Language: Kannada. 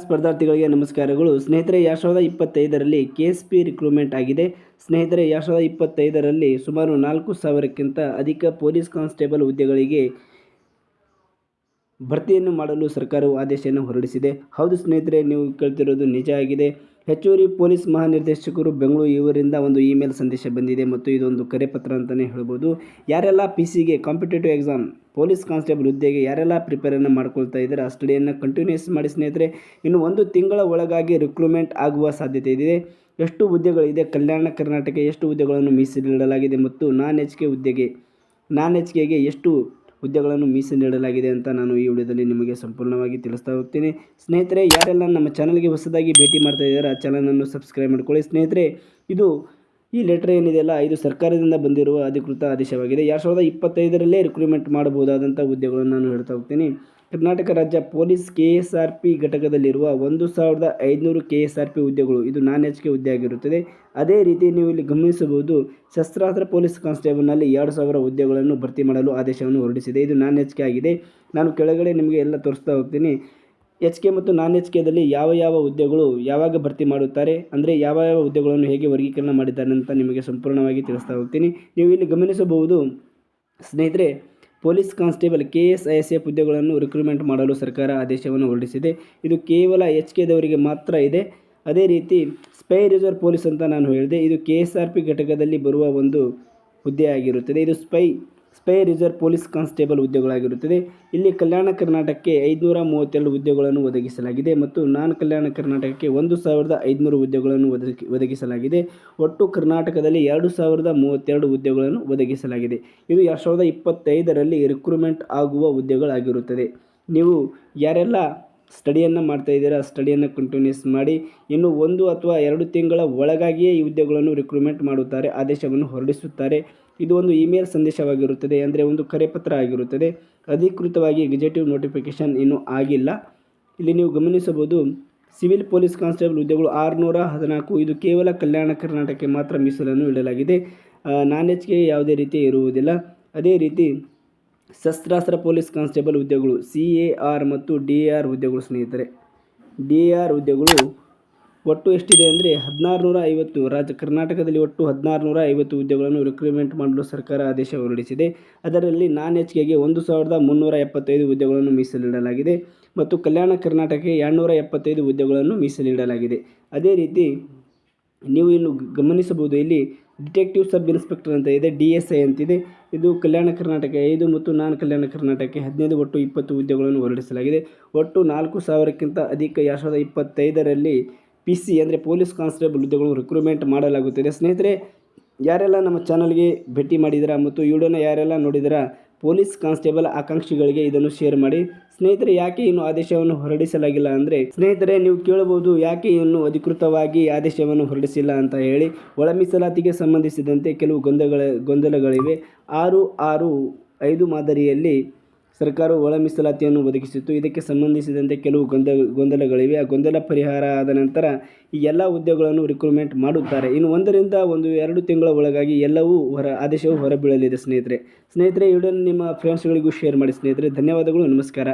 ಸ್ಪರ್ಧಾರ್ಥಿಗಳಿಗೆ ನಮಸ್ಕಾರಗಳು. ಸ್ನೇಹಿತರೆ, ಎರಡು ಸಾವಿರದ ಇಪ್ಪತ್ತೈದರಲ್ಲಿ ಕೆ ಎಸ್ ಪಿ ರಿಕ್ರೂಟ್ಮೆಂಟ್ ಆಗಿದೆ. ಸ್ನೇಹಿತರೆ, ಎರಡು ಸಾವಿರದ ಇಪ್ಪತ್ತೈದರಲ್ಲಿ ಸುಮಾರು ನಾಲ್ಕು ಸಾವಿರಕ್ಕಿಂತ ಅಧಿಕ ಪೊಲೀಸ್ ಕಾನ್ಸ್ಟೇಬಲ್ ಹುದ್ದೆಗಳಿಗೆ ಭರ್ತಿಯನ್ನು ಮಾಡಲು ಸರ್ಕಾರವು ಆದೇಶವನ್ನು ಹೊರಡಿಸಿದೆ. ಹೌದು ಸ್ನೇಹಿತರೆ, ನೀವು ಕೇಳ್ತಿರೋದು ನಿಜ ಆಗಿದೆ. ಹೆಚ್ಚುವರಿ ಪೊಲೀಸ್ ಮಹಾನಿರ್ದೇಶಕರು ಬೆಂಗಳೂರು ಇವರಿಂದ ಒಂದು ಇಮೇಲ್ ಸಂದೇಶ ಬಂದಿದೆ ಮತ್ತು ಇದೊಂದು ಕರೆಪತ್ರ ಅಂತಲೇ ಹೇಳ್ಬೋದು. ಯಾರೆಲ್ಲ ಪಿ ಸಿಗೆ ಕಾಂಪಿಟೇಟಿವ್ ಎಕ್ಸಾಮ್ ಪೊಲೀಸ್ ಕಾನ್ಸ್ಟೇಬಲ್ ಹುದ್ದೆಗೆ ಯಾರೆಲ್ಲ ಪ್ರಿಪೇರನ್ನು ಮಾಡ್ಕೊಳ್ತಾ ಇದ್ದಾರೆ, ಆ ಸ್ಟಡಿಯನ್ನು ಕಂಟಿನ್ಯೂಸ್ ಮಾಡಿ ಸ್ನೇಹಿತರೆ, ಇನ್ನು ಒಂದು ತಿಂಗಳ ಒಳಗಾಗಿ ರಿಕ್ರೂಟ್ಮೆಂಟ್ ಆಗುವ ಸಾಧ್ಯತೆ ಇದೆ. ಎಷ್ಟು ಹುದ್ದೆಗಳಿದೆ, ಕಲ್ಯಾಣ ಕರ್ನಾಟಕ ಎಷ್ಟು ಹುದ್ದೆಗಳನ್ನು ಮೀಸಲಿಡಲಾಗಿದೆ ಮತ್ತು ನಾನ್ ಎಚ್ ಕೆ ಹುದ್ದೆಗೆ ನಾನ್ ಎಚ್ ಕೆಗೆ ಎಷ್ಟು ಹುದ್ದೆಗಳನ್ನು ಮೀಸಲು ನೀಡಲಾಗಿದೆ ಅಂತ ನಾನು ಈ ವಿಡಿಯೋದಲ್ಲಿ ನಿಮಗೆ ಸಂಪೂರ್ಣವಾಗಿ ತಿಳಿಸ್ತಾ ಹೋಗ್ತೀನಿ. ಸ್ನೇಹಿತರೆ, ಯಾರೆಲ್ಲ ನಮ್ಮ ಚಾನಲ್ಗೆ ಹೊಸದಾಗಿ ಭೇಟಿ ಮಾಡ್ತಾ ಇದ್ದಾರೆ ಆ ಚಾನಲನ್ನು ಸಬ್ಸ್ಕ್ರೈಬ್ ಮಾಡ್ಕೊಳ್ಳಿ. ಸ್ನೇಹಿತರೆ, ಇದು ಈ ಲೆಟರ್ ಏನಿದೆಯಲ್ಲ, ಇದು ಸರ್ಕಾರದಿಂದ ಬಂದಿರುವ ಅಧಿಕೃತ ಆದೇಶವಾಗಿದೆ. ಎರಡು ಸಾವಿರದ ಇಪ್ಪತ್ತೈದರಲ್ಲೇ ರಿಕ್ರೂಟ್ಮೆಂಟ್ ಮಾಡಬಹುದಾದಂಥ ಹುದ್ದೆಗಳನ್ನು ನಾನು ಹೇಳ್ತಾ ಹೋಗ್ತೀನಿ. ಕರ್ನಾಟಕ ರಾಜ್ಯ police K S R P ಘಟಕದಲ್ಲಿರುವ ಒಂದು ಸಾವಿರದ ಐದುನೂರು ಕೆ ಎಸ್ ಆರ್ ಪಿ ಹುದ್ದೆಗಳು ಇದು ನಾನ್ ಎಚ್ ಕೆ ಹುದ್ದೆ ಆಗಿರುತ್ತದೆ ಅದೇ ರೀತಿ ನೀವು ಇಲ್ಲಿ ಗಮನಿಸಬಹುದು, ಶಸ್ತ್ರಾಸ್ತ್ರ ಪೊಲೀಸ್ ಕಾನ್ಸ್ಟೇಬಲ್ನಲ್ಲಿ ಎರಡು ಸಾವಿರ ಹುದ್ದೆಗಳನ್ನು ಭರ್ತಿ ಮಾಡಲು ಆದೇಶವನ್ನು ಹೊರಡಿಸಿದೆ. ಇದು ನಾನ್ ಎಚ್ ಕೆ ಆಗಿದೆ. ನಾನು ಕೆಳಗಡೆ ನಿಮಗೆ ಎಲ್ಲ ತೋರಿಸ್ತಾ ಹೋಗ್ತೀನಿ. ಎಚ್ ಕೆ ಮತ್ತು ನಾನ್ ಎಚ್ ಕೆದಲ್ಲಿ ಯಾವ ಯಾವ ಹುದ್ದೆಗಳು ಯಾವಾಗ ಭರ್ತಿ ಮಾಡುತ್ತಾರೆ, ಅಂದರೆ ಯಾವ ಯಾವ ಹುದ್ದೆಗಳನ್ನು ಹೇಗೆ ವರ್ಗೀಕರಣ ಮಾಡಿದ್ದಾರೆ ಅಂತ ನಿಮಗೆ ಸಂಪೂರ್ಣವಾಗಿ ತಿಳಿಸ್ತಾ ಹೋಗ್ತೀನಿ. ನೀವು ಇಲ್ಲಿ ಗಮನಿಸಬಹುದು, ಸ್ನೇಹಿತರೆ police constable K S I S F ಹುದ್ದೆಗಳನ್ನು ರಿಕ್ರೂಟ್ಮೆಂಟ್ ಮಾಡಲು ಸರ್ಕಾರ ಆದೇಶವನ್ನು ಹೊರಡಿಸಿದೆ. ಇದು ಕೇವಲ ಎಚ್ ಕೆದವರಿಗೆ ಮಾತ್ರ ಇದೆ. ಅದೇ ರೀತಿ ಸ್ಪೈ ರಿಸರ್ವ್ ಪೊಲೀಸ್ ಅಂತ ನಾನು ಹೇಳಿದೆ. ಇದು ಕೆ ಎಸ್ ಆರ್ ಪಿ ಘಟಕದಲ್ಲಿ ಬರುವ ಒಂದು ಹುದ್ದೆಯಾಗಿರುತ್ತದೆ ಇದು spy spy reserve police constable ಹುದ್ದೆಗಳಾಗಿರುತ್ತದೆ ಇಲ್ಲಿ ಕಲ್ಯಾಣ ಕರ್ನಾಟಕಕ್ಕೆ ಐದುನೂರ ಮೂವತ್ತೆರಡು ಹುದ್ದೆಗಳನ್ನು ಒದಗಿಸಲಾಗಿದೆ ಮತ್ತು ನಾನ್ ಕಲ್ಯಾಣ ಕರ್ನಾಟಕಕ್ಕೆ ಒಂದು ಸಾವಿರದ ಐದುನೂರು ಹುದ್ದೆಗಳನ್ನು ಒದಗಿ, ಒದಗಿಸಲಾಗಿದೆ. ಒಟ್ಟು ಕರ್ನಾಟಕದಲ್ಲಿ ಎರಡು ಸಾವಿರದ ಮೂವತ್ತೆರಡು ಹುದ್ದೆಗಳನ್ನು ಒದಗಿಸಲಾಗಿದೆ. ಇದು ಎರಡು ಸಾವಿರದ ಇಪ್ಪತ್ತೈದರಲ್ಲಿ ರಿಕ್ರೂಟ್ಮೆಂಟ್ ಆಗುವ ಹುದ್ದೆಗಳಾಗಿರುತ್ತದೆ ನೀವು ಯಾರೆಲ್ಲ ಸ್ಟಡಿಯನ್ನು ಮಾಡ್ತಾ ಇದ್ದೀರಾ ಸ್ಟಡಿಯನ್ನು ಕಂಟಿನ್ಯೂಸ್ ಮಾಡಿ ಇನ್ನು ಒಂದು ಅಥವಾ ಎರಡು ತಿಂಗಳ ಒಳಗಾಗಿಯೇ ಈ ಹುದ್ದೆಗಳನ್ನು ರಿಕ್ರೂಟ್ಮೆಂಟ್ ಮಾಡುತ್ತಾರೆ, ಆದೇಶವನ್ನು ಹೊರಡಿಸುತ್ತಾರೆ. ಇದು ಒಂದು ಇಮೇಲ್ ಸಂದೇಶವಾಗಿರುತ್ತದೆ, ಅಂದರೆ ಒಂದು ಕರೆಪತ್ರ ಆಗಿರುತ್ತದೆ. ಅಧಿಕೃತವಾಗಿ ಎಕ್ಸಿಕ್ಯೂಟಿವ್ ನೋಟಿಫಿಕೇಷನ್ ಇನ್ನೂ ಆಗಿಲ್ಲ. ಇಲ್ಲಿ ನೀವು ಗಮನಿಸಬಹುದು ಸಿವಿಲ್ ಪೊಲೀಸ್ ಕಾನ್ಸ್ಟೇಬಲ್ ಹುದ್ದೆಗಳು ಆರುನೂರ ಹದಿನಾಲ್ಕು, ಇದು ಕೇವಲ ಕಲ್ಯಾಣ ಕರ್ನಾಟಕಕ್ಕೆ ಮಾತ್ರ ಮೀಸಲನ್ನು ಇಡಲಾಗಿದೆ. ನಾನ್ ಎಚ್ ಯಾವುದೇ ರೀತಿ ಇರುವುದಿಲ್ಲ. ಅದೇ ರೀತಿ ಶಸ್ತ್ರಾಸ್ತ್ರ ಪೊಲೀಸ್ ಕಾನ್ಸ್ಟೇಬಲ್ ಹುದ್ದೆಗಳು, ಸಿ ಎ ಆರ್ ಮತ್ತು ಡಿ ಆರ್ ಹುದ್ದೆಗಳು ಸ್ನೇಹಿತರೆ. ಡಿ ಆರ್ ಹುದ್ದೆಗಳು ಒಟ್ಟು ಎಷ್ಟಿದೆ ಅಂದರೆ ಹದಿನಾರು ನೂರ ಐವತ್ತು ರಾಜ್ಯ ಕರ್ನಾಟಕದಲ್ಲಿ ಒಟ್ಟು ಹದಿನಾರು ನೂರ ಐವತ್ತು ಹುದ್ದೆಗಳನ್ನು ರಿಕ್ರೂಟ್ಮೆಂಟ್ ಮಾಡಲು ಸರ್ಕಾರ ಆದೇಶ ಹೊರಡಿಸಿದೆ. ಅದರಲ್ಲಿ ನಾನ್ ಎಚ್ ಕೆಗೆ ಒಂದು ಸಾವಿರದ ಮುನ್ನೂರ ಎಪ್ಪತ್ತೈದು ಹುದ್ದೆಗಳನ್ನು ಮೀಸಲಿಡಲಾಗಿದೆ ಮತ್ತು ಕಲ್ಯಾಣ ಕರ್ನಾಟಕಕ್ಕೆ ಎರಡುನೂರ ಎಪ್ಪತ್ತೈದು ಹುದ್ದೆಗಳನ್ನು ಮೀಸಲಿಡಲಾಗಿದೆ. ಅದೇ ರೀತಿ ನೀವು ಇನ್ನು ಗಮನಿಸಬಹುದು ಇಲ್ಲಿ ಡಿಟೆಕ್ಟಿವ್ ಸಬ್ ಇನ್ಸ್ಪೆಕ್ಟರ್ ಅಂತ ಇದೆ, ಡಿ ಎಸ್ ಐ ಅಂತಿದೆ ಇದು. ಕಲ್ಯಾಣ ಕರ್ನಾಟಕ ಐದು ಮತ್ತು ನಾನ್ ಕಲ್ಯಾಣ ಕರ್ನಾಟಕಕ್ಕೆ ಹದಿನೈದು ಒಟ್ಟು ಇಪ್ಪತ್ತು ಹುದ್ದೆಗಳನ್ನು ಹೊರಡಿಸಲಾಗಿದೆ. ಒಟ್ಟು ನಾಲ್ಕು ಸಾವಿರಕ್ಕಿಂತ ಅಧಿಕ ಎರಡು ಸಾವಿರದ ಇಪ್ಪತ್ತೈದರಲ್ಲಿ ಪಿ ಸಿ ಅಂದರೆ ಪೊಲೀಸ್ ಕಾನ್ಸ್ಟೇಬಲ್ ಹುದ್ದೆಗಳನ್ನು ರಿಕ್ರೂಟ್ಮೆಂಟ್ ಮಾಡಲಾಗುತ್ತದೆ. ಸ್ನೇಹಿತರೆ, ಯಾರೆಲ್ಲ ನಮ್ಮ ಚಾನಲ್ಗೆ ಭೇಟಿ ಮಾಡಿದಿರಾ ಮತ್ತು ವಿಡಿಯೋನ ಯಾರೆಲ್ಲ ನೋಡಿದಿರಾ ಪೊಲೀಸ್ ಕಾನ್ಸ್ಟೇಬಲ್ ಆಕಾಂಕ್ಷಿಗಳಿಗೆ ಇದನ್ನು ಶೇರ್ ಮಾಡಿ, ಸ್ನೇಹಿತರೆ, ಯಾಕೆ ಇನ್ನು ಆದೇಶವನ್ನು ಹೊರಡಿಸಲಾಗಿಲ್ಲ ಅಂದರೆ? ಸ್ನೇಹಿತರೆ, ನೀವು ಕೇಳಬಹುದು ಯಾಕೆ ಇನ್ನು ಅಧಿಕೃತವಾಗಿ ಆದೇಶವನ್ನು ಹೊರಡಿಸಿಲ್ಲ ಅಂತ ಹೇಳಿ ಒಳ ಮೀಸಲಾತಿಗೆ ಸಂಬಂಧಿಸಿದಂತೆ ಕೆಲವು ಗೊಂದಲಗಳ ಗೊಂದಲಗಳಿವೆ. ಆರು ಆರು ಐದು ಮಾದರಿಯಲ್ಲಿ ಸರ್ಕಾರವು ಒಳ ಮೀಸಲಾತಿಯನ್ನು ಒದಗಿಸಿತ್ತು. ಇದಕ್ಕೆ ಸಂಬಂಧಿಸಿದಂತೆ ಕೆಲವು ಗೊಂದ, ಗೊಂದಲಗಳಿವೆ. ಆ ಗೊಂದಲ ಪರಿಹಾರ ಆದ ನಂತರ ಈ ಎಲ್ಲ ಹುದ್ದೆಗಳನ್ನು ರಿಕ್ರೂಟ್ಮೆಂಟ್ ಮಾಡುತ್ತಾರೆ. ಇನ್ನು ಒಂದರಿಂದ ಒಂದು ಎರಡು ತಿಂಗಳ ಒಳಗಾಗಿ ಎಲ್ಲವೂ ಹೊರ, ಆದೇಶವು ಹೊರಬೀಳಲಿದೆ ಸ್ನೇಹಿತರೆ. ಸ್ನೇಹಿತರೆ ವಿಡಿಯೋನ ನಿಮ್ಮ ಫ್ರೆಂಡ್ಸ್ಗಳಿಗೂ ಶೇರ್ ಮಾಡಿ ಸ್ನೇಹಿತರೆ. ಧನ್ಯವಾದಗಳು, ನಮಸ್ಕಾರ.